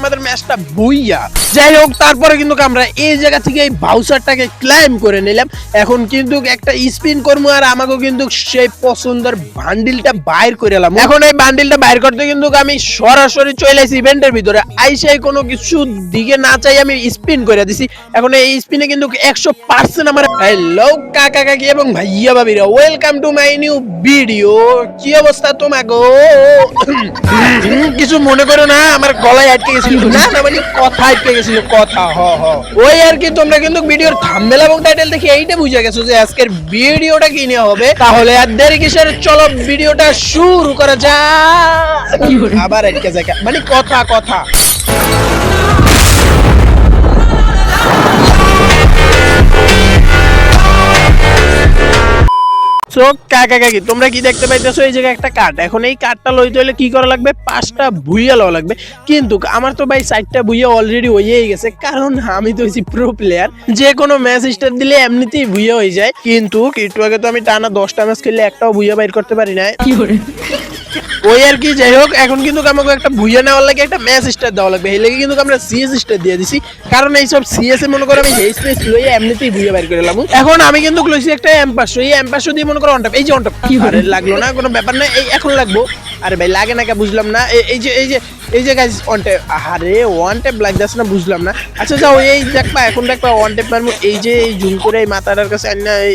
আমাদের ম্যাচটা বইয়া। যাই হোক, তারপরে কিন্তু আমরা এই জায়গা থেকে এই বাউসারটাকে ক্লাইম করে নিলাম। এখন কিন্তু একটা স্পিন করব আর আমাকে কিন্তু সেই পছন্দের বান্ডিলটা বাইর করে এলাম। এখন এই বান্ডিলটা বাইর করতে কিন্তু আমি সরাসরি চলে আসি ইভেন্টের ভিতরে। আইসাই কোনো কিছু দিকে না চাই আমি স্পিন করে দিছি। এখন এই স্পিনে কিন্তু একশো পার্সেন্ট আমার হ্যালো কাকা, কাকি এবং ভাইয়া, ভাবিরা welcome to my new video কি অবস্থা তোমাকে কিছু মনে করো না, আমার গলায় আটকে গেছিল না না মানে কথা আটকে গেছিল কথা হ হ। ওই আর কি তোমরা কিন্তু ভিডিওর থাম্বনেল এবং টাইটেল দেখে এইটা বুঝে গেছো যে আজকের ভিডিওটা কি নিয়ে হবে। তাহলে আর দেরি কিসের চলো ভিডিওটা শুরু করা যাক। আবার আটকে মানে কথা কথা। সো কাকা কাকি, তোমরা কি দেখতে পাইতেছো? এই জায়গায় একটা কাঠ। এখন এই কাঠটা লইতে হলে কি করা লাগবে? পাঁচটা ভুইয়া লওয়া লাগবে। কিন্তু আমার তো ভাই চারটা ভুইয়া অলরেডি হয়েই গেছে। কারণ আমি তো হয়েছি প্রো প্লেয়ার যে কোনো ম্যাচ স্টার্ট দিলে এমনিতেই ভুইয়া হয়ে যায়। কিন্তু একটু আগে তো আমি টানা দশটা ম্যাচ খেললে একটাও ভুইয়া বাইর করতে পারি না ওই আর কি যাই হোক এখন কিন্তু আমাকে একটা ভুইয়া নেওয়ার লাগে একটা ম্যাচ স্টার দেওয়া লাগবে। এই লাগে কিন্তু আমরা সিএস স্টার দিয়ে দিছি। কারণ এইসব সিএস এ মনে করো আমি হেই স্পেস লইয়ে এমনিতেই ভুইয়া বাইর করে লাম এখন আমি কিন্তু লইছি একটা এম্পাসো এই এম্পাসো দিয়ে মনে করো অনটাপ এই যে অনটাপ আরে লাগল না কোনো ব্যাপার না এই এখন লাগবো। আরে ভাই লাগে না কে বুঝলাম না এই- যে এই যে এই যে গাইজ ওয়ান টেপ আরে ওয়ান টেপ লাগতেছে না বুঝলাম না। আচ্ছা যাও এই দেখবা এখন দেখবা ওয়ান টেপ মারবো এই যে এই জুম করে এই মাথাটার কাছে আনি এই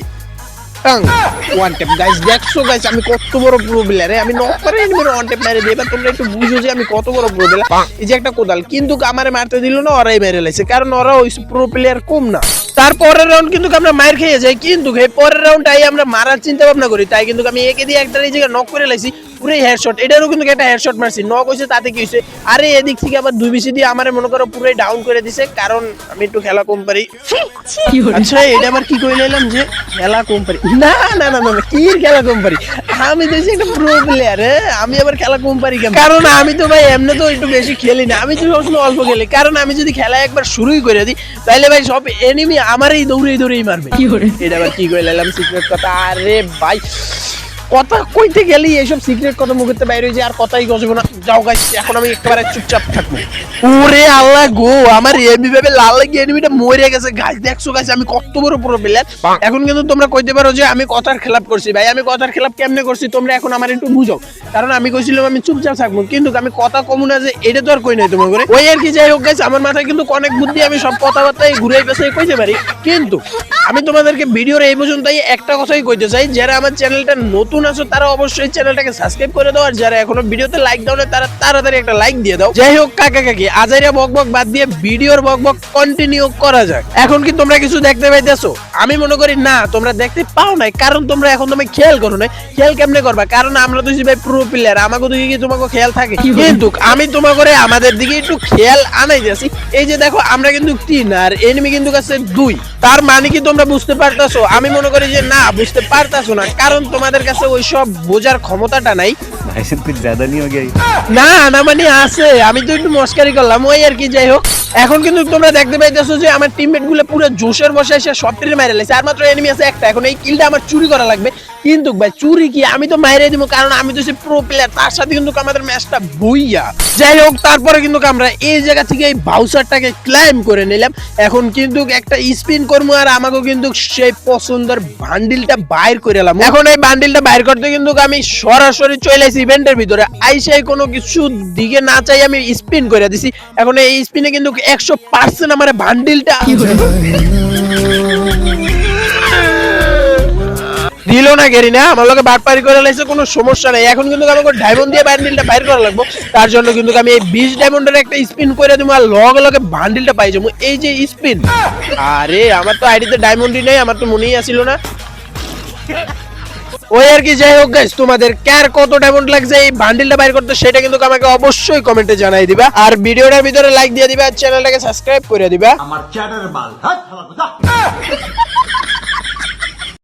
ওয়ান টেপ গাইস দেখছ গাইস আমি কত বড় প্রো প্লেয়ারে আমি নক করে এনিমির ওয়ান টেপ মেরে দিই এবার তোমরা একটু বুঝো যে আমি কত বড় প্রো প্লেয়ার এই যে একটা কোদাল কিন্তু আমারে মারতে দিল না ওরাই মেরে লাইছে কারণ ওরা ওই প্রো প্লেয়ার কম না। তারপরের রাউন্ড কিন্তু আমরা মার খেয়ে যাই কিন্তু এই পরের রাউন্ড আই আমরা মারার চিন্তা ভাবনা করি তাই কিন্তু আমি একে দিয়ে একটা এই জায়গায় নক করে লাইছি পুরো হেডশট এটারও কিন্তু একটা হেডশট মারছি নক হয়েছে তাতে কি হয়েছে আরে এদিক থেকে আবার দুই বিসি দিয়ে আমারে মনে করো পুরোই ডাউন করে দিছে কারণ আমি একটু খেলা কম পারি আচ্ছা এটা আবার কি কইলে এলাম যে খেলা কম পারি না না না না না, কি খেলা কম পারি আমি তো একটা প্রো প্লেয়ার আমি আবার খেলা কম পারি কেন কারণ আমি তো ভাই এমনি তো একটু বেশি খেলি না। আমি তো সবসময় অল্প খেলি। কারণ আমি যদি খেলা একবার শুরুই করে দিই তাহলে ভাই সব এনিমি আমারই দৌড়েই দৌড়েই মারবে। কি এটা আবার কি করে এলাম সিক্রেট কথা? আরে ভাই কথা কইতে গেলেই এইসব সিক্রেট কথা মুখেতে বাইরে হয়ে যায়, আর কথাই গজব না। যাও গাইস এখন আমি একেবারে চুপচাপ থাকব। ওরে আল্লাহ গো, আমার এমনি ভেবে লাল লাগিয়ে এনিমিটা মরে গেছে। গাছ দেখছ গাছ আমি কত বড় পুরো প্লেয়ার এখন কিন্তু তোমরা কইতে পারো যে আমি কথার খেলাপ করছি। ভাই, আমি কথার খেলাপ কেমনে করছি? তোমরা এখন আমার একটু বুঝো। কারণ আমি কইছিলাম আমি চুপচাপ থাকব, কিন্তু আমি কথা কমু না যে এটা তো আর কই নাই তোমার করে ওই আর কি যাই হোক গাছ আমার মাথায় কিন্তু অনেক বুদ্ধি, আমি সব কথাবার্তাই ঘুরে পেছে কইতে পারি। কিন্তু আমি তোমাদেরকে ভিডিওর এই পর্যন্তই একটা কথাই কইতে চাই যারা আমার চ্যানেলটা নতুন আছো তারা অবশ্যই চ্যানেলটাকে সাবস্ক্রাইব করে দাও আর যারা এখনও ভিডিওতে লাইক দাও না তারা তাড়াতাড়ি একটা লাইক দিয়ে দাও। যাই হোক কাকা কাকি আজাইরা বক বক বাদ দিয়ে ভিডিওর বক বক কন্টিনিউ করা যাক। এখন কি তোমরা কিছু দেখতে পাইতেছো? আমি মনে করি না তোমরা দেখতে পাও নাই কারণ তোমরা এখন তুমি খেয়াল করো না খেয়াল কেমনে করবা? কারণ আমরা তো ভাই প্রো প্লেয়ার আমাকে দিকে কি তোমাকে খেয়াল থাকে? কিন্তু আমি তোমাকে আমাদের দিকে একটু খেয়াল আনাই যাচ্ছি এই যে দেখো আমরা কিন্তু তিন আর এনিমি কিন্তু কাছে দুই। তার মানে কি তোমরা তোমরা বুঝতে পারতাছো? আমি মনে করি যে না বুঝতে পারতাছো না। কারণ তোমাদের কাছে ওই সব বোঝার ক্ষমতাটা নাই। ভাই সে জাদা নিয়ে গেই না না মানে আছে। আমি তো একটু মস্কারি করলাম। ওই আর কি যাই হোক। এখন কিন্তু তোমরা দেখতে পাইতেছো যে আমার টিমমেটগুলো পুরো জোশের বসে এসে সব টিরে মাইরে লাইছে আর মাত্র এনিমি আছে একটা। এখন এই কিলটা আমার চুরি করা লাগবে। কিন্তু ভাই, চুরি কি? আমি তো মাইরে দিব, কারণ আমি তো সে প্রো প্লেয়ার তার সাথে কিন্তু আমাদের ম্যাচটা বইয়া। যাই হোক, তারপরে কিন্তু আমরা এই জায়গা থেকে এই বাউসারটাকে ক্লাইম করে নিলাম। এখন কিন্তু একটা স্পিন করব আর আমাকে কিন্তু সেই পছন্দের বান্ডিলটা বাইর করে এলাম। এখন এই বান্ডিলটা বাইর করতে কিন্তু আমি সরাসরি চলে আসি ইভেন্টের ভিতরে। আইসাই কোনো কিছু দিকে না চাই আমি স্পিন করে দিছি। এখন এই স্পিনে কিন্তু একশো পার্সেন্ট আমার বান্ডিলটা। দিল না গেরি না আমার লোকে বাট পারি করে লাইছে কোনো সমস্যা নাই। এখন কিন্তু আমাকে ডায়মন্ড দিয়ে বান্ডিলটা বাইর করা লাগবে। তার জন্য কিন্তু আমি এই বিশ ডায়মন্ডের একটা স্পিন করে দেবো আর লগে লগে বান্ডিলটা পাই যাব। এই যে স্পিন আরে আমার তো আইডিতে ডায়মন্ডই নেই আমার তো মনেই আসিল না। ওই আর কি যাই হোক গাইস তোমাদের কার কত ডায়মন্ড লাগছে এই বান্ডিলটা বাইর করতে সেটা কিন্তু আমাকে অবশ্যই কমেন্টে জানাই দিবা। আর ভিডিওটার ভিতরে লাইক দিয়ে দিবা আর চ্যানেলটাকে সাবস্ক্রাইব করে দিবা। আমার চ্যাটার বাল।